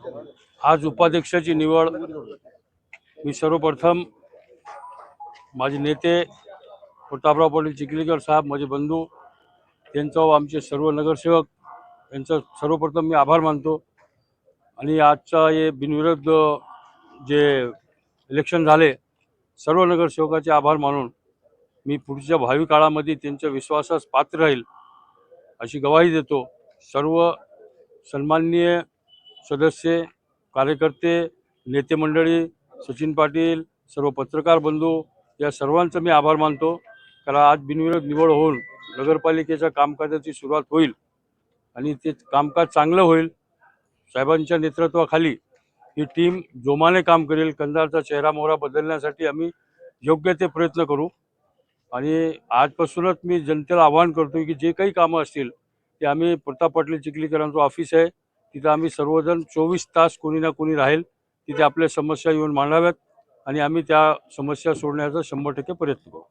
आज उपाध्यक्षाची निवड. मी सर्वप्रथम माझे नेते प्रतापराव पाटील चिखलीकर साहेब माझे बंधू त्यांचा व आमचे सर्व नगरसेवक यांचा सर्वप्रथम मी आभार मानतो. आणि आजचा हे बिनविरोध जे इलेक्शन झाले सर्व नगरसेवकाचे आभार मानून मी पुढच्या भावी काळामध्ये त्यांच्या विश्वासास पात्र राहील अशी गवाही देतो. सर्व सन्माननीय सदस्य कार्यकर्ते नेते मंडळी सचिन पाटील सर्व पत्रकार बंधू या सर्वांचं मी आभार मानतो. कारण आज बिनविरोध निवड होऊन नगरपालिकेच्या कामकाजाची सुरुवात होईल आणि ते कामकाज चांगलं होईल साहेबांच्या नेतृत्वाखाली ही टीम जोमाने काम करेल कंधारचा चेहरा मोहरा बदलण्यासाठी आम्ही योग्य ते प्रयत्न करू. आणि आजपासूनच मी जनतेला आवाहन करतो की जे काही कामं असतील ते आम्ही प्रताप पाटील चिखलीकरांचं ऑफिस आहे. तिथं आम्ही सर्वजण चोवीस तास कोणी ना कोणी राहील तिथे आपल्या समस्या येऊन मांडाव्यात आणि आम्ही त्या समस्या सोडण्याचा शंभर टक्के प्रयत्न करू.